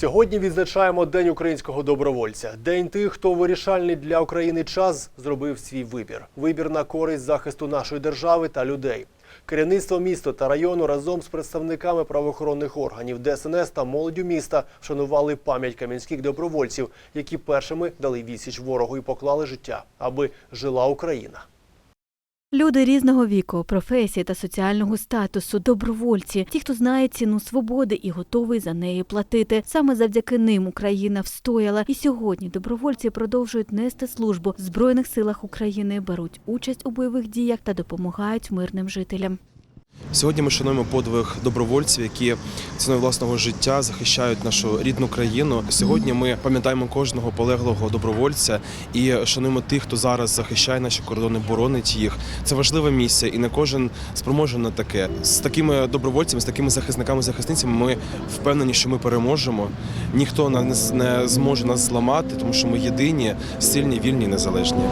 Сьогодні відзначаємо День українського добровольця. День тих, хто вирішальний для України час зробив свій вибір. Вибір на користь захисту нашої держави та людей. Керівництво міста та району разом з представниками правоохоронних органів ДСНС та молоддю міста вшанували пам'ять кам'янських добровольців, які першими дали відсіч ворогу і поклали життя, аби жила Україна. Люди різного віку, професії та соціального статусу, добровольці, ті, хто знає ціну свободи і готовий за неї платити. Саме завдяки ним Україна встояла. І сьогодні добровольці продовжують нести службу в збройних силах України, беруть участь у бойових діях та допомагають мирним жителям. Сьогодні ми шануємо подвиг добровольців, які ціною власного життя захищають нашу рідну країну. Сьогодні ми пам'ятаємо кожного полеглого добровольця і шануємо тих, хто зараз захищає наші кордони, боронить їх. Це важлива місія, і не кожен спроможен на таке. З такими добровольцями, з такими захисниками, захисницями ми впевнені, що ми переможемо. Ніхто нас не зможе нас зламати, тому що ми єдині, сильні, вільні, незалежні.